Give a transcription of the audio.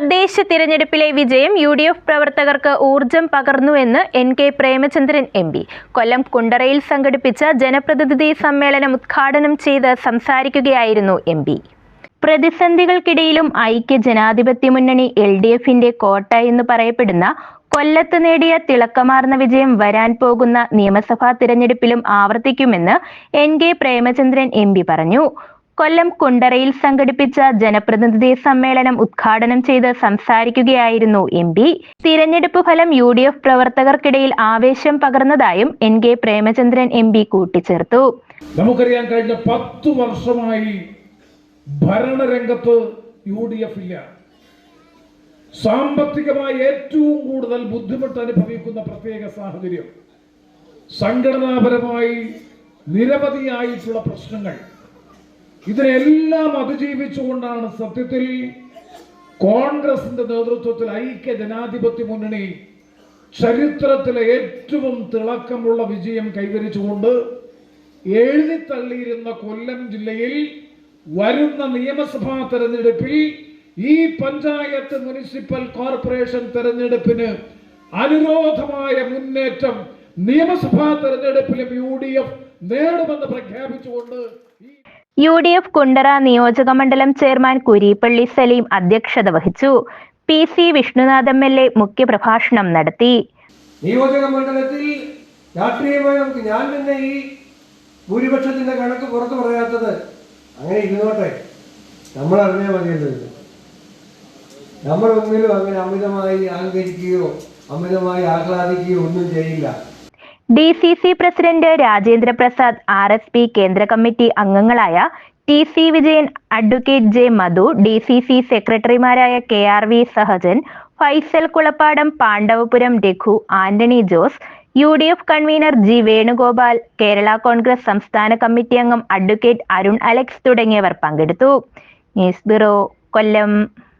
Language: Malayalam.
തദ്ദേശ തിരഞ്ഞെടുപ്പിലെ വിജയം യു ഡി എഫ് പ്രവർത്തകർക്ക് ഊർജം പകർന്നുവെന്ന് N K Premachandran M P. Kollam കുണ്ടറയിൽ സംഘടിപ്പിച്ച ജനപ്രതിനിധി സമ്മേളനം ഉദ്ഘാടനം ചെയ്ത് സംസാരിക്കുകയായിരുന്നു എം പി. പ്രതിസന്ധികൾക്കിടയിലും ഐക്യ ജനാധിപത്യ മുന്നണി എൽ ഡി എഫിന്റെ കോട്ട എന്ന് പറയപ്പെടുന്ന കൊല്ലത്ത് നേടിയ തിളക്കമാർന്ന വിജയം വരാൻ പോകുന്ന നിയമസഭാ തിരഞ്ഞെടുപ്പിലും ആവർത്തിക്കുമെന്ന് എൻ കെ പ്രേമചന്ദ്രൻ എം പറഞ്ഞു. കൊല്ലം കുണ്ടറയിൽ സംഘടിപ്പിച്ച ജനപ്രതിനിധി സമ്മേളനം ഉദ്ഘാടനം ചെയ്ത് സംസാരിക്കുകയായിരുന്നു എം പി. തിരഞ്ഞെടുപ്പ് ഫലം യു ഡി എഫ് പ്രവർത്തകർക്കിടയിൽ ആവേശം പകർന്നതായും N K Premachandran M P കൂട്ടിച്ചേർത്തു. നമുക്കറിയാൻ കഴിഞ്ഞ പത്ത് വർഷമായി ഭരണരംഗത്ത് യു ഡി എഫ് ഇല്ല. സാമ്പത്തികമായി ഏറ്റവും കൂടുതൽ ബുദ്ധിമുട്ട് അനുഭവിക്കുന്ന പ്രത്യേക സാഹചര്യം സംഘടനാപരമായി നിരവധിയായിട്ടുള്ള പ്രശ്നങ്ങൾ ഇതിനെല്ലാം അതിജീവിച്ചുകൊണ്ടാണ് സത്യത്തിൽ കോൺഗ്രസിന്റെ നേതൃത്വത്തിൽ ഐക്യ ജനാധിപത്യ മുന്നണി ചരിത്രത്തിലെ ഏറ്റവും തിളക്കമുള്ള വിജയം കൈവരിച്ചുകൊണ്ട് എഴുതിത്തള്ളിയിരുന്ന കൊല്ലം ജില്ലയിൽ വരുന്ന നിയമസഭാ തെരഞ്ഞെടുപ്പിൽ ഈ പഞ്ചായത്ത് മുനിസിപ്പൽ കോർപ്പറേഷൻ തെരഞ്ഞെടുപ്പിന് അനുരോധമായ മുന്നേറ്റം നിയമസഭാ തെരഞ്ഞെടുപ്പിലും യു ഡി എഫ് നേടുമെന്ന് പ്രഖ്യാപിച്ചുകൊണ്ട് ഈ യു ഡി എഫ് കുണ്ടറ നിയോജക മണ്ഡലം ചെയർമാൻ കുരീപ്പള്ളി സലീം അധ്യക്ഷത വഹിച്ചു. P C Vishnunath M L A മുഖ്യപ്രഭാഷണം നടത്തി. നിയോജക മണ്ഡലത്തിൽ രാഷ്ട്രീയമായി നമുക്ക് ഞാൻ തന്നെ ഈ ഭൂരിപക്ഷത്തിന്റെ കണക്ക് പുറത്തു പറയാത്തത് അങ്ങനെ ഇരുന്നോട്ടെ. നമ്മൾ അറിഞ്ഞാൽ മതിയല്ലോ നമ്മളൊന്നിലും അങ്ങനെ അമിതമായി അഹങ്കരിക്കുകയോ അമിതമായി ആഹ്ലാദിക്കുകയോ ഒന്നും ചെയ്യില്ല. D C C president Rajendra Prasad R S P കേന്ദ്ര കമ്മിറ്റി അംഗങ്ങളായ T C Vijayan advocate J Madhu D C C സെക്രട്ടറിമാരായ K R V Sahajan Faisal Kulappadam Pandavapuram Raghu Antony Jose U D F convener G Venugopal Kerala Congress സംസ്ഥാന കമ്മിറ്റി അംഗം അഡ്വക്കേറ്റ് അരുൺ അലക്സ് തുടങ്ങിയവർ പങ്കെടുത്തു. News bureau Kollam.